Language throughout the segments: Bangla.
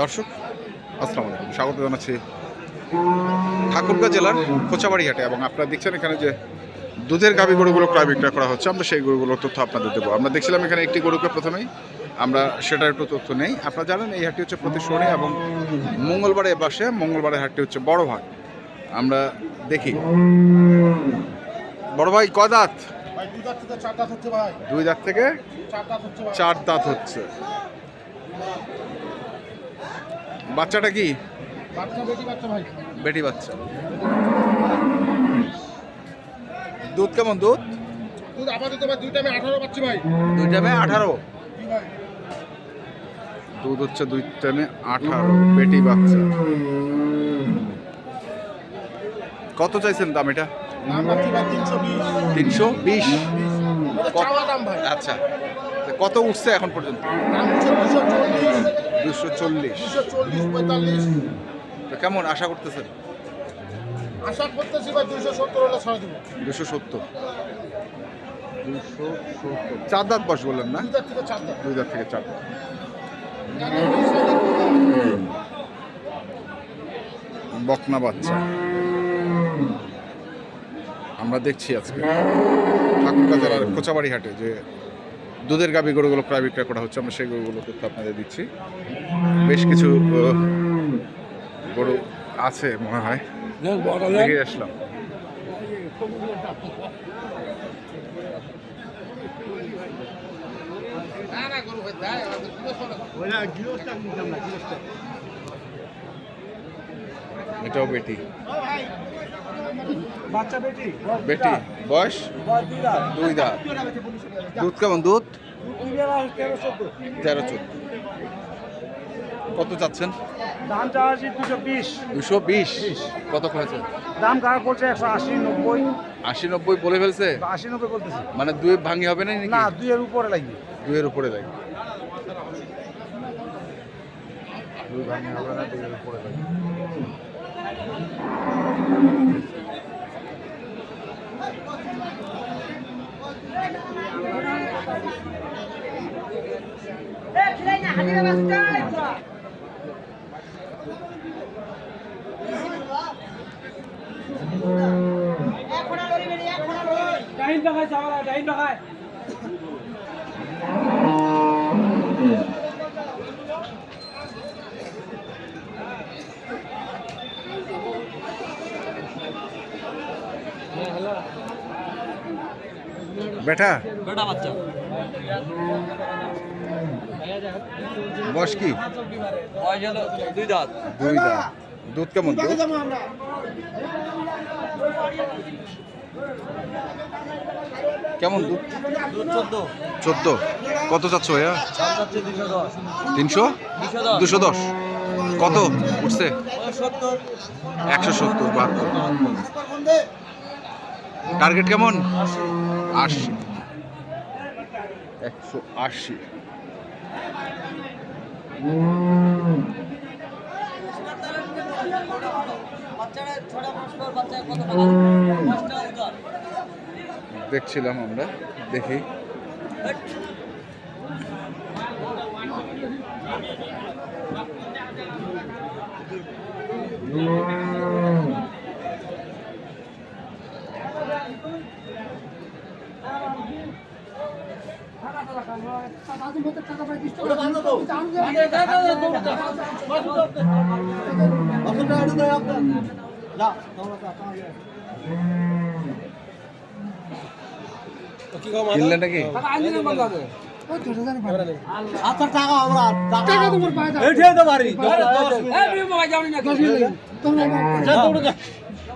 দর্শক, আসসালামু আলাইকুম। স্বাগত জানাচ্ছি ঠাকুরগাঁ জেলার কোচাবাড়ি হাটে এবং আপনারা দেখছেন এখানে যে দুধের গাভী গরুগুলো ক্রয় বিক্রয় করা হচ্ছে, আমরা সেই গরুগুলোর তথ্য আপনাদের দেবো। আমরা দেখছিলাম এখানে একটি গরুকে প্রথমেই আমরা সেটার একটু তথ্য নেই। আপনারা জানেন, এই হাটটি হচ্ছে প্রতি শনি এবং মঙ্গলবারে বাসে মঙ্গলবারের হাটটি হচ্ছে বড় ভাগ। আমরা দেখি। বড় ভাই, কয় দাঁত? ভাই দুই দাঁত থেকে চার দাঁত হচ্ছে বাচ্চাটা কি? বেটি বাচ্চা দুধ কেমন দুধ? দুধ আপাতত ভাই দুই টাইমে আঠারো পাচ্ছি ভাই। দুই টাইমে আঠারো। দুধ হচ্ছে দুই টাইমে আঠারো বেটি বাচ্চা। কত চাইছেন দাম এটা? তিনশো বিশ? আচ্ছা। তো কত উঠছে এখন পর্যন্ত? দুশো চল্লিশ। তো কেমন আশা করতেছেন? আশা করতেছি ভাই দুশো সত্তর হলে ছাড়া দেবো। দুশো সত্তর। দুশো সত্তর। চার দাঁত বস বললেন না? দুই দাঁত থেকে চার দাঁত। দুই দাঁত থেকে চার দাঁত। বকনা বাচ্চা। আমরা দেখছি আজকে। ঠাকুরগাঁ জেলার কোচাবাড়ি হাটে যে দুধের গাভী গরুগুলো ক্রয় বিক্রয় করা হচ্ছে, আমরা সেই গরুগুলো তথ্য আপনাদের দিচ্ছি। বেশ কিছু গরু আছে মনে হয়। আসলাম। এটাও বেটি। বাচ্চা বেটি? বেটি। বয়স? দুই দাঁত। দুধ কেমন? দুধ? তেরো চোদ্দ। কত চাচ্ছেন? দাম চাচ্ছি দুশো বিশ। দুশো বিশ। কত হয়েছে দাম কার করছে একশো আশি নব্বই। আশি নব্বই বলে ফেলছে? আশি নব্বই বলতেছি। মানে দুই ভাঙি হবে না না দুইয়ের উপরে লাগবে। দুইয়ের উপরে লাগে দুই ভাঙে হবে না দুইয়ের উপরে লাগবে। টাইম দেখায় যাওয়া ডাইন দেখায় বেটা? বেটা বাচ্চা। বয়স কি? দুই দাঁত। দুই দাঁত। দুধ কেমন দুধ? কেমন দুধ? চোদ্দ। কত চাচ্ছ ভাইয়া? তিনশো? দুশো। দশ। কত উঠছে? একশো সত্তর বাহাত্তর। টার্গেট কেমন? আশি। একশো আশি। বাচ্চারা ছটা মাস টাকা কিনলেন নাকি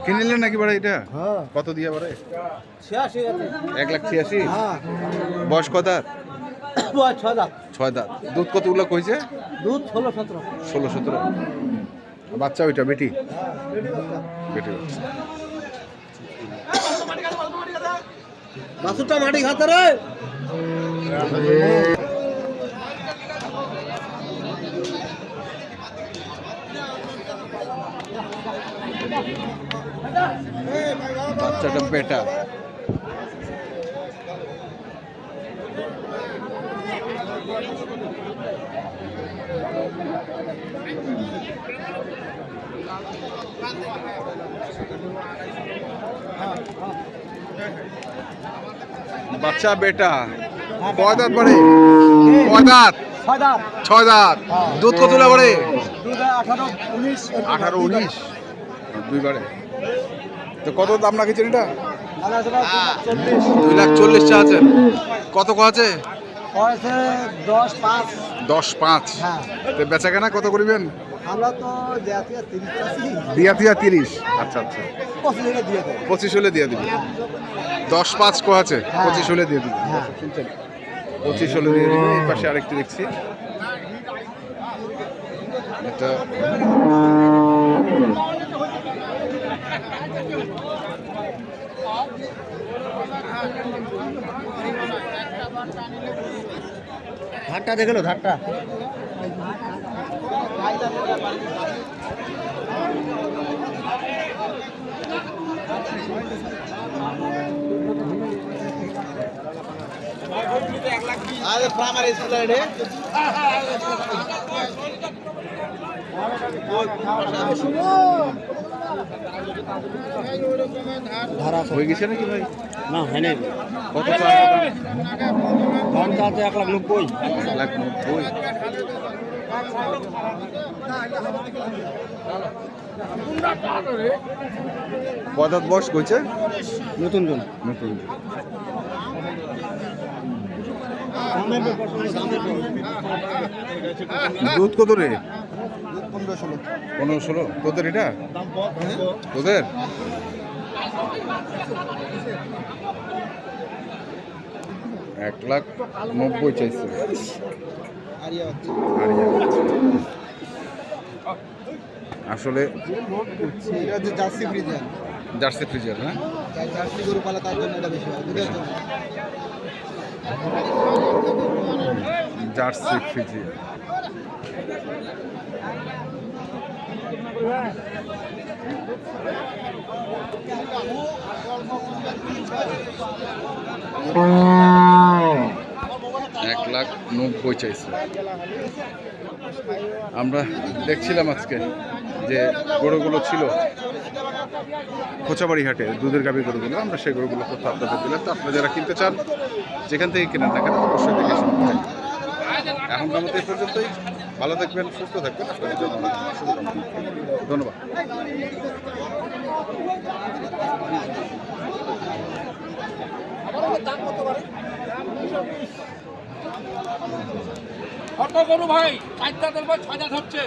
কিনলেন নাকি বাড়া এটা? কত দিয়ে বাড়ে এক লাখ ছিয়াশি? বয়স কত? আর? ছয় দাঁত দুধ কতগুলো কইছে? দুধ ষোলো সতেরো। ষোলো সতেরো। বাচ্চা ওইটা বেটি? বেটি বাসুরটা মাটি খাতে রে। বাচ্চাটা বেটা। বাচ্চা বেটা। কয় দাঁত কয় দাঁত ছয় দাঁত দুধ কত আঠারো উনিশ। তো কত দাম রাখেছেন এটা? দুই লাখ চল্লিশ চা আছেন কত ক আছে? দশ পাঁচ। দশ পাঁচ। হ্যাঁ। বেচা কেনা কত করবেন? আমরা তো দিয়া দিয়া তিরিশ। আচ্ছা আচ্ছা। পঁচিশ হলে দিয়ে দিবি। দশ পাঁচ কো আছে হ্যাঁ। পঁচিশ হলে দিয়ে দিবি। হ্যাঁ। শুনছেন? পঁচিশ হলে দিয়ে দিবি। এই পাশে আরেকটি দেখছি। এটা ধারটা দেখল ধারটা। আরে প্রাইমারি স্কুলে রে। ধারা হয়ে গেছে নাকি ভাই? না হয় নাই কত ধান চাতে এক লাখ নব্বই। এক লাখ নব্বই। কদাত বয়স কইছে? নতুন জন। নতুন দুধ কত রে? পনেরো ষোলো। পনেরো ষোলো? তোদের এটা? তোদের? এক লাখ নব্বই চাইছে। আসলে জার্সি ফ্রিজিয়ান। জার্সি ফ্রিজার হ্যাঁ? জার্সি গরু পালা তার জন্য এটা বেশি হয় জার্সি ফ্রিজিয়ার এক লাখ নব্বই চাইছে। আমরা দেখছিলাম আজকে যে গরুগুলো ছিল খোঁচাবাড়ি হাটে, দুধের গাভী গরুগুলো, আমরা সেই গরুগুলো তথ্য আপনাদের দিলাম। তো আপনারা যারা কিনতে চান, যেখান থেকে কেনেন না কেন অবশ্যই দেখে এখনকার এই পর্যন্তই। ভালো থাকবেন, সুস্থ থাকবেন। আপনাদের জন্য ধন্যবাদ। ভাই চার দাঁতের ভাই হচ্ছে।